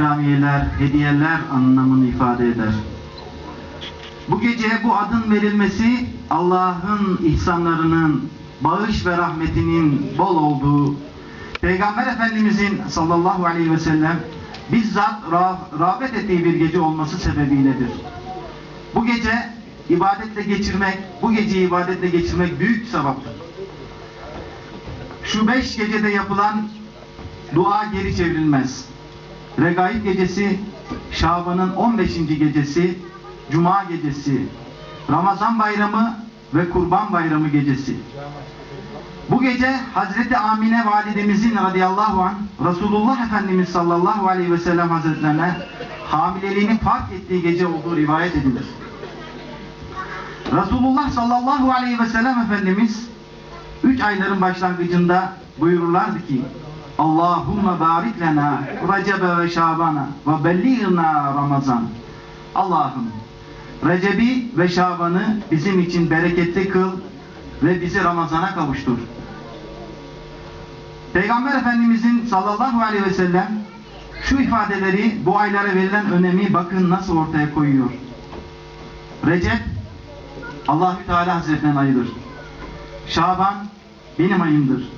ikramiyeler, hediyeler anlamını ifade eder. Bu gece bu adın verilmesi Allah'ın ihsanlarının, bağış ve rahmetinin bol olduğu, Peygamber Efendimizin sallallahu aleyhi ve sellem bizzat rağ- rağbet ettiği bir gece olması sebebiyledir. Bu gece ibadetle geçirmek, bu geceyi ibadetle geçirmek büyük sevaptır. Şu beş gecede yapılan dua geri çevrilmez. Regaib gecesi, Şaban'ın 15. gecesi, Cuma gecesi, Ramazan bayramı ve Kurban bayramı gecesi. Bu gece Hazreti Amine validemizin radıyallahu anh Resulullah Efendimiz sallallahu aleyhi ve sellem hazretlerine hamileliğini fark ettiği gece olduğu rivayet edilir. Resulullah sallallahu aleyhi ve sellem Efendimiz üç ayların başlangıcında buyururlardı ki Allahümme barik lena Recebe ve Şaban'a ve belliğna Ramazan Allah'ım Recep'i ve Şaban'ı bizim için bereketli kıl ve bizi Ramazan'a kavuştur. Peygamber Efendimizin sallallahu aleyhi ve sellem şu ifadeleri bu aylara verilen önemi bakın nasıl ortaya koyuyor. Recep Allahü Teala Hazretlerinin ayıdır. Şaban benim ayımdır.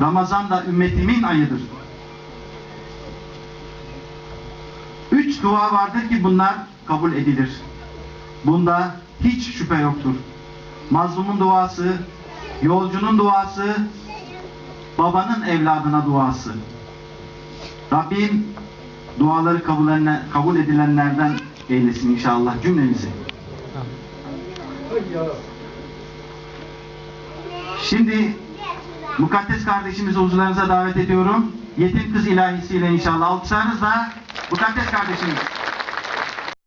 Ramazan da ümmetimin ayıdır. Üç dua vardır ki bunlar kabul edilir. Bunda hiç şüphe yoktur. Mazlumun duası, yolcunun duası, babanın evladına duası. Rabbim duaları kabul, edilen- kabul edilenlerden eylesin inşallah cümlemizi. Şimdi mukaddes kardeşimizi huzurlarınıza davet ediyorum. Yetim kız ilahisiyle inşallah alkışlarınızla mukaddes kardeşimiz.